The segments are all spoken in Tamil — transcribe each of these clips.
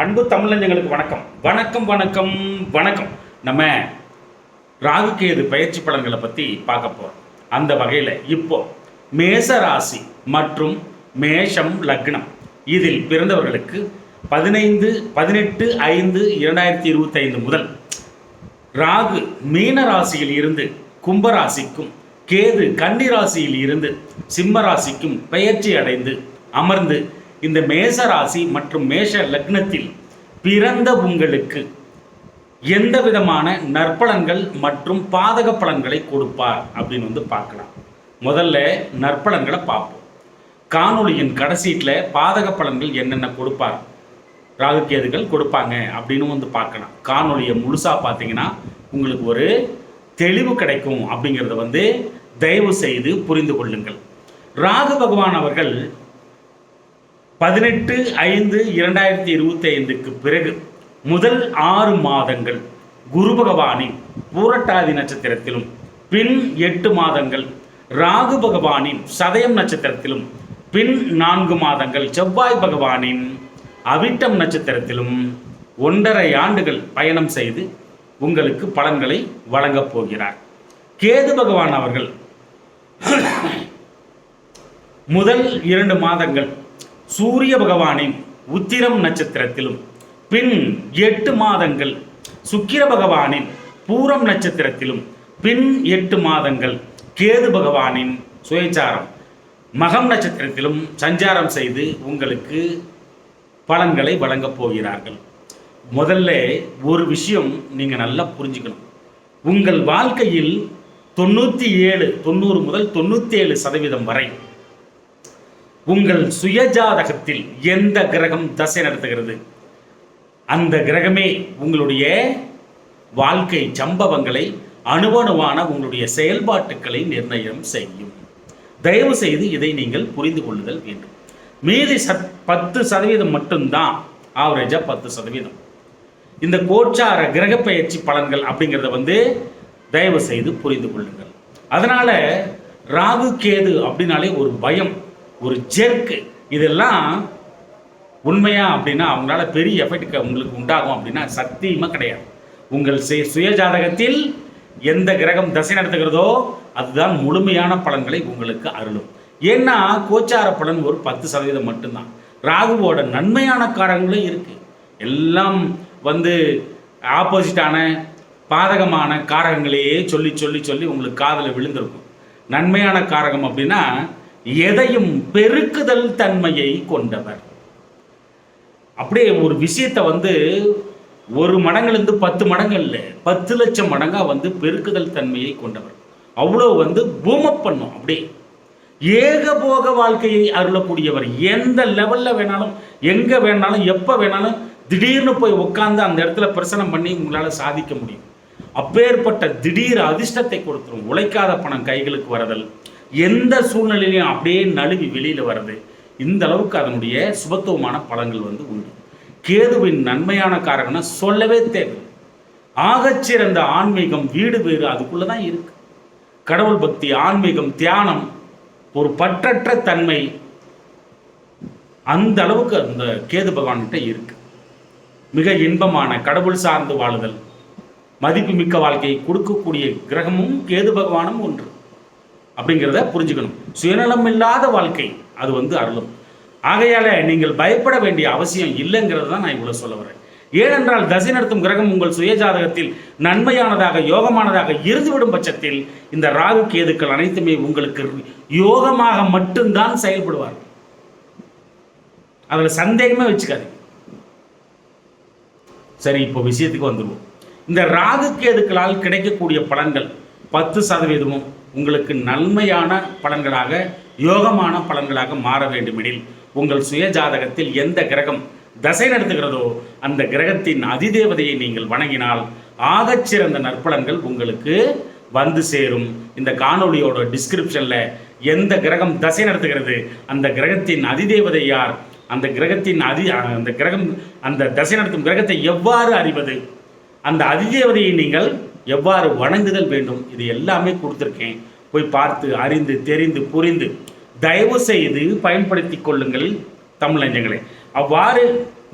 அன்பு தமிழஞ்சங்களுக்கு வணக்கம். வணக்கம் வணக்கம் வணக்கம். நம்ம ராகுகேது பயிற்சி பலன்களை பற்றி பார்க்க போகிறோம் அந்த வகையில் இப்போ மேச ராசி மற்றும் மேஷம் லக்னம். இதில் பிறந்தவர்களுக்கு பதினைந்து பதினெட்டு ஐந்து இரண்டாயிரத்தி இருபத்தைந்து முதல் ராகு மீன ராசியில் இருந்து கும்பராசிக்கும் கேது கன்னி ராசியில் இருந்து சிம்ம ராசிக்கும் பெயர்ச்சி அடைந்து அமர்ந்து இந்த மேச ராசி மற்றும் மேஷ லக்னத்தில் பிறந்த உங்களுக்கு எந்த விதமான நற்பலன்கள் மற்றும் பாதக பலன்களை கொடுப்பார் அப்படின்னு வந்து பார்க்கலாம். முதல்ல நற்பலன்களை பார்ப்போம். காணொளியின் கடைசீட்டில் பாதக பலன்கள் என்னென்ன கொடுப்பார்? ராகுகேதுகள் கொடுப்பாங்க அப்படின்னு வந்து பார்க்கலாம். காணொளியை முழுசாக பார்த்தீங்கன்னா உங்களுக்கு ஒரு தெளிவு கிடைக்கும் அப்படிங்கிறத வந்து தயவு செய்து புரிந்து கொள்ளுங்கள். ராகு பகவான் அவர்கள் பதினெட்டு ஐந்து இரண்டாயிரத்தி இருபத்தி ஐந்துக்கு பிறகு முதல் ஆறு மாதங்கள் குரு பகவானின் பூரட்டாதி நட்சத்திரத்திலும் பின் எட்டு மாதங்கள் ராகு பகவானின் சதயம் நட்சத்திரத்திலும் பின் நான்கு மாதங்கள் செவ்வாய் பகவானின் அவிட்டம் நட்சத்திரத்திலும் ஒன்றரை ஆண்டுகள் பயணம் செய்து உங்களுக்கு பலன்களை வழங்கப் போகிறார். கேது பகவான் அவர்கள் முதல் இரண்டு மாதங்கள் சூரிய பகவானின் உத்திரம் நட்சத்திரத்திலும் பின் எட்டு மாதங்கள் சுக்கிர பகவானின் பூரம் நட்சத்திரத்திலும் பின் எட்டு மாதங்கள் கேது பகவானின் சுயச்சாரம் மகம் நட்சத்திரத்திலும் சஞ்சாரம் செய்து உங்களுக்கு பலன்களை வழங்கப் போகிறார்கள். முதல்ல ஒரு விஷயம் நீங்கள் நல்லா புரிஞ்சுக்கணும். உங்கள் வாழ்க்கையில் தொண்ணூற்றி ஏழு தொண்ணூறு முதல் தொண்ணூற்றி ஏழு சதவீதம் வரை உங்கள் சுயஜாதகத்தில் எந்த கிரகம் தசை நடத்துகிறது? அந்த கிரகமே உங்களுடைய வாழ்க்கை சம்பவங்களை அணுவணுவான உங்களுடைய செயல்பாட்டுக்களை நிர்ணயம் செய்யும். தயவு செய்து இதை நீங்கள் புரிந்து கொள்ளுதல் வேண்டும். மீதி சத் பத்து சதவீதம் மட்டும்தான் ஆவரேஜாக பத்து சதவீதம். இந்த கோச்சார கிரக பயிற்சி பலன்கள் அப்படிங்கிறத வந்து தயவு செய்து புரிந்து கொள்ளுங்கள். அதனால் ராகு கேது அப்படின்னாலே ஒரு பயம். ஒரு ஜெர்க்கு இதெல்லாம் உண்மையா அப்படின்னா அவங்களால பெரிய எஃபெக்ட் உங்களுக்கு உண்டாகும் அப்படின்னா சத்தியமாக கிடையாது. உங்கள் சுய- சுயஜாதகத்தில் எந்த கிரகம் தசை நடத்துகிறதோ அதுதான் முழுமையான பலன்களை உங்களுக்கு அருளும். ஏன்னா கோச்சார பலன் ஒரு பத்து சதவீதம் மட்டும்தான். ராகுவோட நன்மையான காரங்களும் இருக்கு. எல்லாம் வந்து ஆப்போசிட்டான பாதகமான காரகங்களையே சொல்லி சொல்லி சொல்லி உங்களுக்கு காதில் விழுந்திருக்கும். நன்மையான காரகம் அப்படின்னா எதையும் பெருக்குதல் தன்மையை கொண்டவர். அப்படியே ஒரு விஷயத்தை வந்து ஒரு மடங்குலேருந்து பத்து மடங்கு இல்லை பத்து லட்சம் மடங்கா வந்து பெருக்குதல் தன்மையை கொண்டவர். அவ்வளோ வந்து பூமப் பண்ணும் அப்படியே. ஏகபோக வாழ்க்கையை அருளக்கூடியவர். எந்த லெவலில் வேணாலும் எங்கே வேணாலும் எப்போ வேணாலும் திடீர்னு போய் உட்காந்து அந்த இடத்துல பிரசனம் பண்ணி உங்களால் சாதிக்க முடியும். அப்பேற்பட்ட திடீர் அதிர்ஷ்டத்தை கொடுத்துரும். உழைக்காத பணம் கைகளுக்கு வரதல் எந்த சூழ்நிலையிலையும் அப்படியே நழுவி வெளியில் வர்றது இந்த அளவுக்கு அதனுடைய சுபத்துவமான பலங்கள் வந்து உண்டு. கேதுவின் நன்மையான காரணம்னா சொல்லவே தேவை. ஆகச்சிறந்த ஆன்மீகம் வீடு வேறு அதுக்குள்ளே தான் இருக்கு. கடவுள் பக்தி ஆன்மீகம் தியானம் ஒரு பற்றற்ற தன்மை அந்த அளவுக்கு அந்த கேது பகவான்கிட்ட இருக்கு. மிக இன்பமான கடவுள் சார்ந்து வாழுதல் மதிப்புமிக்க வாழ்க்கையை கொடுக்கக்கூடிய கிரகமும் கேது பகவானும் ஒன்று. அப்படிங்கிறத புரிஞ்சுக்கணும். சுயநலம் இல்லாத வாழ்க்கை அது வந்து அருளும். ஆகையால நீங்கள் பயப்பட வேண்டிய அவசியம் இல்லைங்கிறது தான் நான் இவ்வளோ சொல்ல வரேன். ஏனென்றால் தசை நடத்தும் கிரகம் உங்கள் சுயஜாதகத்தில் நன்மையானதாக யோகமானதாக இருந்துவிடும் பட்சத்தில் இந்த ராகு கேதுக்கள் அனைத்துமே உங்களுக்கு யோகமாக மட்டும்தான் செயல்படுவார் அதில் சந்தேகமே வச்சுக்காது சரி இப்போ விஷயத்துக்கு வந்துடுவோம் இந்த ராகு கேதுக்களால் கிடைக்கக்கூடிய பலன்கள் பத்து சதவீதமும் உங்களுக்கு நன்மையான பலன்களாக யோகமான பலன்களாக மாற வேண்டுமெனில் உங்கள் சுய ஜாதகத்தில் எந்த கிரகம் தசை நடத்துகிறதோ அந்த கிரகத்தின் அதிதேவதையை நீங்கள் வணங்கினால் ஆகச்சிறந்த நற்பலன்கள் உங்களுக்கு வந்து சேரும். இந்த காணொளியோட டிஸ்கிரிப்ஷனில் எந்த கிரகம் தசை நடத்துகிறது அந்த கிரகத்தின் அதிதேவதை யார் அந்த கிரகத்தின் அதி அந்த கிரகம் அந்த தசை நடத்தும் கிரகத்தை எவ்வாறு அறிவது அந்த அதிதேவதையை நீங்கள் எவ்வாறு வணங்குதல் வேண்டும்? இது எல்லாமே கொடுத்துருக்கேன். போய் பார்த்து அறிந்து தெரிந்து புரிந்து. தயவு செய்து பயன்படுத்தி கொள்ளுங்கள் தமிழஞ்சங்களே. அவ்வாறு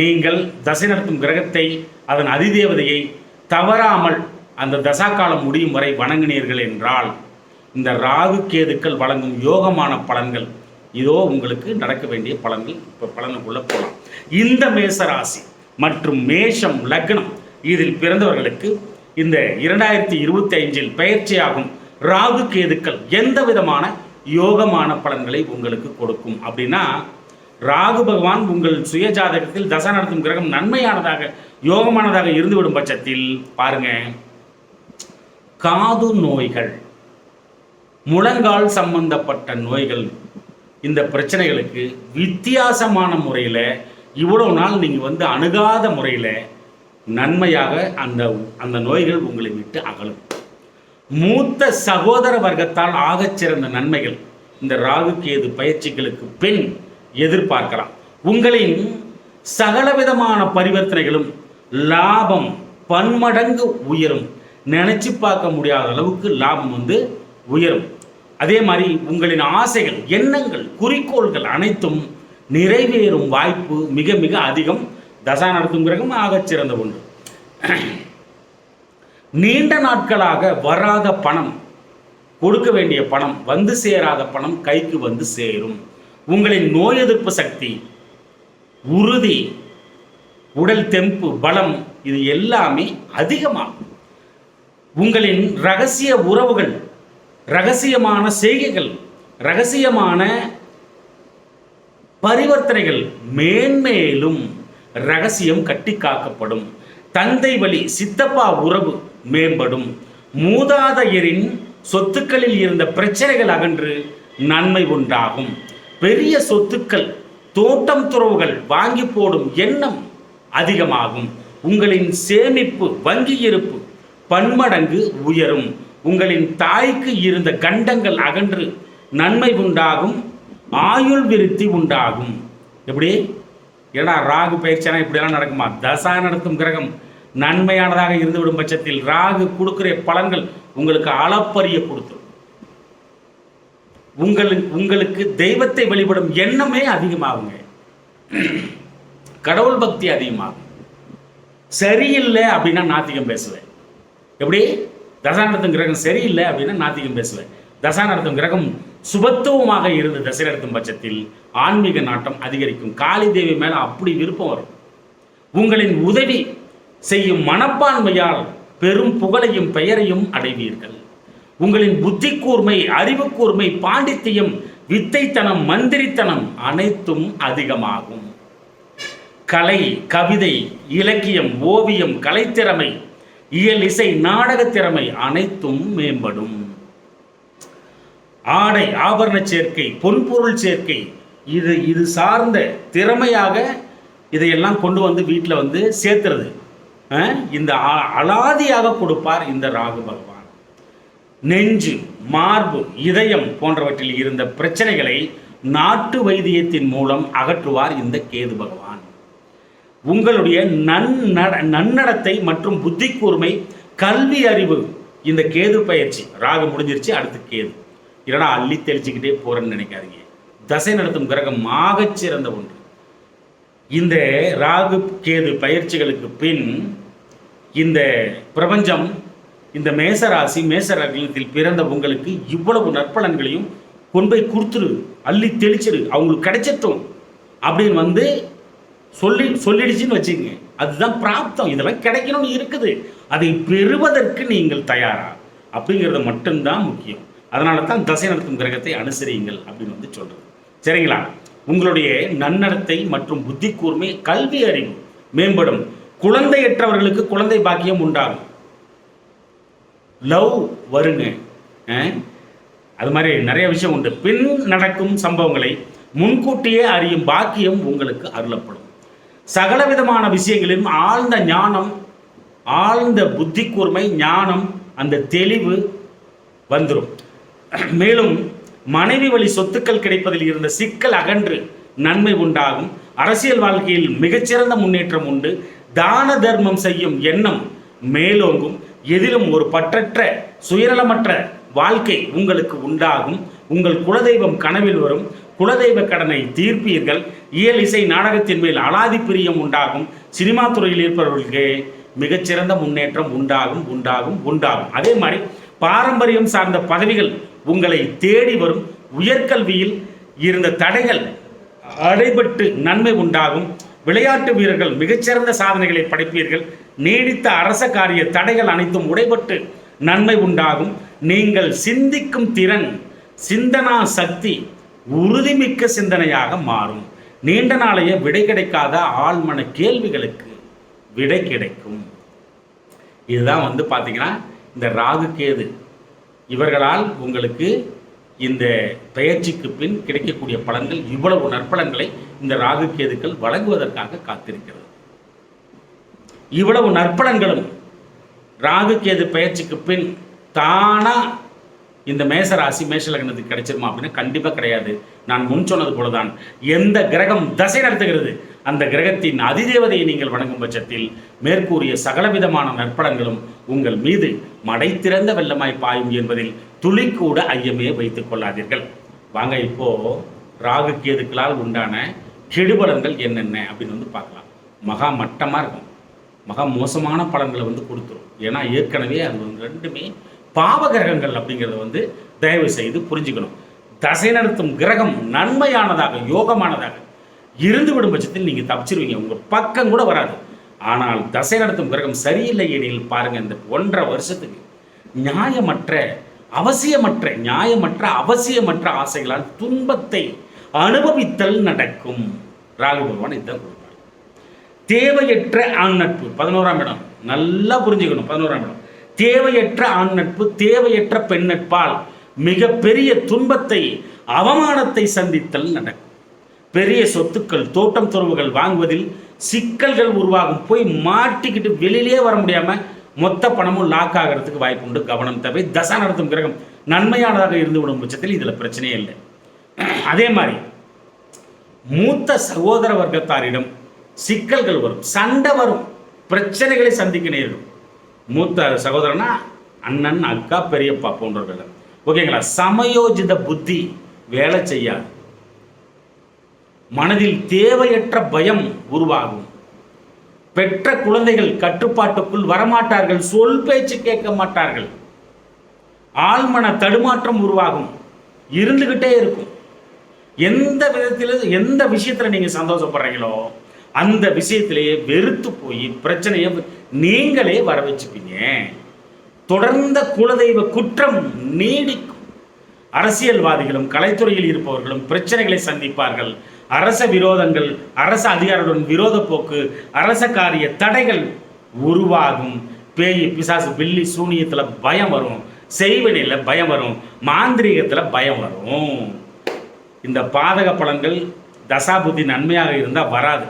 நீங்கள் தசை நடத்தும் கிரகத்தை அதன் அதிதேவதையை தவறாமல் அந்த தசாகாலம் முடியும் வரை வணங்கினீர்கள் என்றால் இந்த ராகு கேதுக்கள் வழங்கும் யோகமான பலன்கள் இதோ உங்களுக்கு நடக்க வேண்டிய பலன்கள் இப்போ பலனுக்குள்ள போகலாம் இந்த மேச ராசி மற்றும் மேஷம் லக்னம் இதில் பிறந்தவர்களுக்கு இந்த இரண்டாயிரத்தி இருபத்தி ஐந்தில் பயிற்சியாகும் ராகு கேதுக்கள் எந்த விதமான யோகமான பலன்களை உங்களுக்கு கொடுக்கும்? அப்படின்னா ராகு பகவான் உங்கள் சுய ஜாதகத்தில் தசை நடத்தும் கிரகம் நன்மையானதாக யோகமானதாக இருந்துவிடும் பட்சத்தில் பாருங்க. காது நோய்கள் முழங்கால் சம்பந்தப்பட்ட நோய்கள் இந்த பிரச்சனைகளுக்கு வித்தியாசமான முறையில் இவ்வளவு நாள் நீங்கள் வந்து அணுகாத முறையில் நன்மையாக அந்த அந்த நோய்கள் உங்களை விட்டு அகலும். மூத்த சகோதர வர்க்கத்தால் ஆகச் சிறந்த நன்மைகள் இந்த ராகு கேது பயிற்சிகளுக்கு பின் எதிர்பார்க்கலாம். உங்களின் சகலவிதமான பரிவர்த்தனைகளும் லாபம் பன்மடங்கு உயரும். நினைச்சு பார்க்க முடியாத அளவுக்கு லாபம் வந்து உயரும். அதே மாதிரி உங்களின் ஆசைகள் எண்ணங்கள் குறிக்கோள்கள் அனைத்தும் நிறைவேறும் வாய்ப்பு மிக மிக அதிகம். தசா நடத்தும் கிரகம் ஆகச் சிறந்த ஒன்று. நீண்ட நாட்களாக வராத பணம் கொடுக்க வேண்டிய பணம் வந்து சேராத பணம் கைக்கு வந்து சேரும். உங்களின் நோய் எதிர்ப்பு சக்தி உறுதி உடல் தெம்பு பலம் இது எல்லாமே அதிகமாகும். உங்களின் ரகசிய உறவுகள் ரகசியமான செய்கைகள் ரகசியமான பரிவர்த்தனைகள் மேன்மேலும் ரகசியம் கட்டி காக்கப்படும் தந்தை வழி சித்தப்பா உறவு மேம்படும். மூதாதையரின் சொத்துக்களில் இருந்த பிரச்சனைகள் அகன்று நன்மை உண்டாகும். பெரிய சொத்துக்கள் தோட்டம் துறவுகள் வாங்கி போடும் எண்ணம் அதிகமாகும். உங்களின் சேமிப்பு வங்கி இருப்பு பன்மடங்கு உயரும். உங்களின் தாய்க்கு இருந்த கண்டங்கள் அகன்று நன்மை உண்டாகும் ஆயுள் விருத்தி உண்டாகும். எப்படி? ஏன்னா ராகு பயிற்சியான இப்படியெல்லாம் நடக்குமா? தசா நடத்தும் கிரகம் நன்மையானதாக இருந்துவிடும் பட்சத்தில் ராகு கொடுக்கிற பலன்கள் உங்களுக்கு அளப்பரிய கொடுத்துரும் உங்களுக்கு உங்களுக்கு தெய்வத்தை வழிபடும் எண்ணமே அதிகமாகுங்க. கடவுள் பக்தி அதிகமாகும். சரியில்லை அப்படின்னா நாத்திகம் பேசுவேன். எப்படி? தசாநடத்தும் கிரகம் சரியில்லை அப்படின்னா நாத்திகம் பேசுவேன். தசா நடத்தும் கிரகம் சுபத்துவமாக இருந்து தசை நடத்தும் பட்சத்தில். ஆன்மீக நாட்டம் அதிகரிக்கும். காளி தேவி மேல அப்படி விருப்பம் வரும். உங்களின் உதவி செய்யும் மனப்பான்மையால் பெரும் புகழையும் பெயரையும் அடைவீர்கள். உங்களின் புத்தி கூர்மை அறிவு கூர்மை பாண்டித்தியம் வித்தைத்தனம் மந்திரித்தனம் அனைத்தும் அதிகமாகும். கலை கவிதை இலக்கியம் ஓவியம் கலைத்திறமை இயல் இசை நாடகத்திறமை அனைத்தும் மேம்படும். ஆடை ஆபரண சேர்க்கை பொன்பொருள் சேர்க்கை இது இது சார்ந்த திறமையாக இதையெல்லாம் கொண்டு வந்து வீட்டில் வந்து சேர்த்துறது. இந்த அ- அலாதியாக கொடுப்பார் இந்த ராகு பகவான். நெஞ்சு மார்பு இதயம் போன்றவற்றில் இருந்த பிரச்சனைகளை நாட்டு வைத்தியத்தின் மூலம் அகற்றுவார் இந்த கேது பகவான். உங்களுடைய நன்னட நன்னடத்தை மற்றும் புத்தி கூர்மை கல்வி அறிவு இந்த கேது பயிற்சி. ராகு முடிஞ்சிருச்சு அடுத்து கேது. இல்லைனா அள்ளி தெளிச்சுக்கிட்டே போறேன்னு நினைக்காதீங்க. தசை நடத்தும் கிரகம் ஆகச் சிறந்த ஒன்று. இந்த ராகு கேது பயிற்சிகளுக்கு பின் இந்த பிரபஞ்சம் இந்த மேசராசி மேச ரகத்தில் பிறந்த உங்களுக்கு இவ்வளவு நற்பலன்களையும் கொண்டு போய் கொடுத்துரு அள்ளி தெளிச்சிரு அவங்களுக்கு கிடைச்சிட்டோம் அப்படின்னு வந்து சொல்லி சொல்லிடுச்சுன்னு வச்சுக்கோங்க. அதுதான் பிராப்தம். இதெல்லாம் கிடைக்கணும்னு இருக்குது. அதை பெறுவதற்கு நீங்கள் தயாரா? அப்படிங்கிறது மட்டும்தான் முக்கியம். அதனால தான் தசை நடத்தும் கிரகத்தை அனுசரியுங்கள் அப்படின்னு வந்து சொல்கிறது சரிங்களா? உங்களுடைய நன்னடத்தை மற்றும் புத்தி கூர்மை கல்வி அறிவு மேம்படும். குழந்தையற்றவர்களுக்கு குழந்தை பாக்கியம் உண்டாகும். லவ் வருங்க. அது மாதிரி நிறைய விஷயம் உண்டு. பின் நடக்கும் சம்பவங்களை முன்கூட்டியே அறியும் பாக்கியம் உங்களுக்கு அருளப்படும். சகல விதமான விஷயங்களிலும் ஆழ்ந்த ஞானம் ஆழ்ந்த புத்தி கூர்மை ஞானம் அந்த தெளிவு வந்துடும் மேலும் மனைவி வழி சொத்துக்கள் கிடைப்பதில் இருந்த சிக்கல் அகன்று நன்மை உண்டாகும். அரசியல் வாழ்க்கையில் மிகச்சிறந்த முன்னேற்றம் உண்டு. தான தர்மம் செய்யும் எண்ணம் மேலோங்கும். எதிலும் ஒரு பற்றற்ற சுயநலமற்ற வாழ்க்கை உங்களுக்கு உண்டாகும். உங்கள் குலதெய்வம் கனவில் வரும். குலதெய்வ கடனை தீர்ப்பீர்கள். இயல் இசை நாடகத்தின் மேல் அலாதி பிரியம் உண்டாகும். சினிமா துறையில் இருப்பவர்களுக்கு மிகச்சிறந்த முன்னேற்றம் உண்டாகும் உண்டாகும் உண்டாகும். அதே மாதிரி பாரம்பரியம் சார்ந்த பதவிகள் உங்களை தேடி வரும் உயர்கல்வியில் இருந்த தடைகள் அடைபட்டு நன்மை உண்டாகும். விளையாட்டு வீரர்கள் மிகச்சிறந்த சாதனைகளை படைப்பீர்கள். நீடித்த அரச காரிய தடைகள் அனைத்தும் உடைபட்டு நன்மை உண்டாகும். நீங்கள் சிந்திக்கும் திறன் சிந்தனா சக்தி உறுதிமிக்க சிந்தனையாக மாறும். நீண்ட நாளைய விடை கிடைக்காத ஆழ்மன கேள்விகளுக்கு விடை கிடைக்கும். இதுதான் வந்து பார்த்தீங்கன்னா இந்த ராகு கேது. இவர்களால் உங்களுக்கு இந்த பெயர்ச்சிக்கு பின் கிடைக்கக்கூடிய பலன்கள் இவ்வளவு நற்பலன்களை இந்த ராகு கேதுக்கள் வழங்குவதற்காக காத்திருக்கிறது. இவ்வளவு நற்பலன்களும் ராகு கேது பயிற்சிக்கு பின் தானா இந்த மேச ராசி மேஷலக்னத்துக்கு கிடைச்சிருமா அப்படின்னா கண்டிப்பாக கிடையாது. நான் முன் சொன்னது போலதான். எந்த கிரகம் தசை நடத்துகிறது அந்த கிரகத்தின் அதிதேவதையை நீங்கள் வணங்கும் பட்சத்தில் மேற்கூறிய சகலவிதமான நற்பலன்களும் உங்கள் மீது மடை திறந்த வெள்ளமாய் பாயும் என்பதில் துளிக்கூட ஐயமே வைத்துக் கொள்ளாதீர்கள். வாங்க இப்போ ராகு கேதுக்களால் உண்டான கெடுபலன்கள் என்னென்ன அப்படின்னு வந்து பார்க்கலாம். மகா மட்டமாக இருக்கும். மகா மோசமான பலன்களை வந்து கொடுத்துரும். ஏன்னா ஏற்கனவே அது வந்து ரெண்டுமே பாவகிரகங்கள் அப்படிங்கிறத வந்து தயவு செய்து புரிஞ்சுக்கணும். தசை நடத்தும் கிரகம் நன்மையானதாக யோகமானதாக இருந்து விடும் பட்சத்தில் நீங்கள் தப்பிச்சிருவீங்க. உங்கள் பக்கம் கூட வராது. ஆனால் தசை நடத்தும் கிரகம் சரியில்லை எனில் பாருங்க இந்த ஒன்றரை வருஷத்துக்கு நியாயமற்ற அவசியமற்ற நியாயமற்ற அவசியமற்ற ஆசைகளால் துன்பத்தை அனுபவித்தல் நடக்கும். ராகு பகவான் இதுதான் கொடுப்பார். தேவையற்ற ஆண் நட்பு பதினோராம் இடம். நல்லா புரிஞ்சுக்கணும் பதினோராம் இடம். தேவையற்ற ஆண் நட்பு தேவையற்ற பெண் நட்பால் மிகப்பெரிய துன்பத்தை அவமானத்தை சந்தித்தல் நடக்கும். பெரிய சொத்துக்கள் தோட்டம் துறவுகள் வாங்குவதில் சிக்கல்கள் உருவாகும். போய் மாட்டிக்கிட்டு வெளியிலே வர முடியாமல் மொத்த பணமும் லாக் ஆகிறதுக்கு வாய்ப்பு உண்டு. கவனம் தேவை. தசா நடத்தும் கிரகம் நன்மையானதாக இருந்து விடும் பட்சத்தில் இதில் பிரச்சனையே இல்லை. அதே மாதிரி மூத்த சகோதர வர்க்கத்தாரிடம் சிக்கல்கள் வரும். சண்டை வரும். பிரச்சனைகளை சந்திக்க நேரிடும். மூத்த சகோதரனா அண்ணன் அக்கா பெரியப்பா போன்றவர்கள். ஓகேங்களா? சமயோஜித புத்தி வேலை செய்யாது. மனதில் தேவையற்ற பயம் உருவாகும். பெற்ற குழந்தைகள் கட்டுப்பாட்டுக்குள் வரமாட்டார்கள் சொல் பேச்சு கேட்க மாட்டார்கள். ஆழ்மன தடுமாற்றம் உருவாகும். இருந்துகிட்டே இருக்கும். எந்த விதத்தில் எந்த விஷயத்தில் நீங்கள் சந்தோஷப்படுறீங்களோ அந்த விஷயத்திலேயே வெறுத்து போய் பிரச்சனையை நீங்களே வர வச்சுப்பீங்க. தொடர்ந்த குலதெய்வ குற்றம் நீடிக்கும். அரசியல்வாதிகளும் கலைத்துறையில் இருப்பவர்களும் பிரச்சனைகளை சந்திப்பார்கள். அரச விரோதங்கள் அரச அதிகாரிகளுடன் விரோத போக்கு அரச காரிய தடைகள் உருவாகும். பேய் பிசாசு பில்லி சூனியத்தில் பயம் வரும். செய்வனில் பயம் வரும். மாந்திரீகத்தில் பயம் வரும். இந்த பாதக பலன்கள் தசாபுத்தி நன்மையாக இருந்தால் வராது.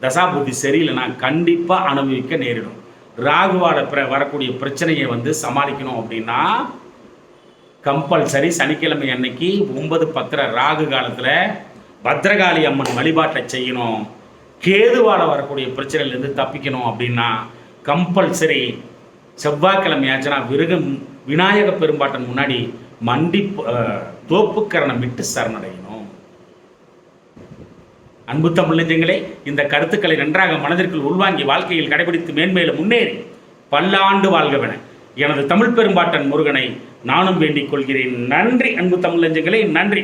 தசாபுத்தி சரியில்லைன்னா கண்டிப்பாக அனுபவிக்க நேரிடும். ராகுவாட பிர வரக்கூடிய பிரச்சனையை வந்து சமாளிக்கணும் அப்படின்னா கம்பல்சரி சனிக்கிழமை அன்னைக்கு ஒன்பது பத்திர ராகு காலத்தில் பத்ரகாளி அம்மன் வழிபாட்டை செய்யணும். கேதுவால் வரக்கூடிய பிரச்சனையிலேருந்து தப்பிக்கணும் அப்படின்னா கம்பல்சரி செவ்வாய்க்கிழமையாச்சுன்னா விருகம் விநாயக பெரும்பாட்டன் முன்னாடி மண்டி தோப்புக்கரணம் விட்டு சரணடையணும். அன்பு தமிழ் நெஞ்சங்களே இந்த கருத்துக்களை நன்றாக மனதிற்குள் உள்வாங்கி வாழ்க்கையில் கடைபிடித்து மேன்மேலும் முன்னேறி பல்லாண்டு வாழ்கவென எனது தமிழ் பெரும்பாட்டன் முருகனை நானும் வேண்டிக் கொள்கிறேன். நன்றி அன்பு தமிழ் நெஞ்சங்களே நன்றி.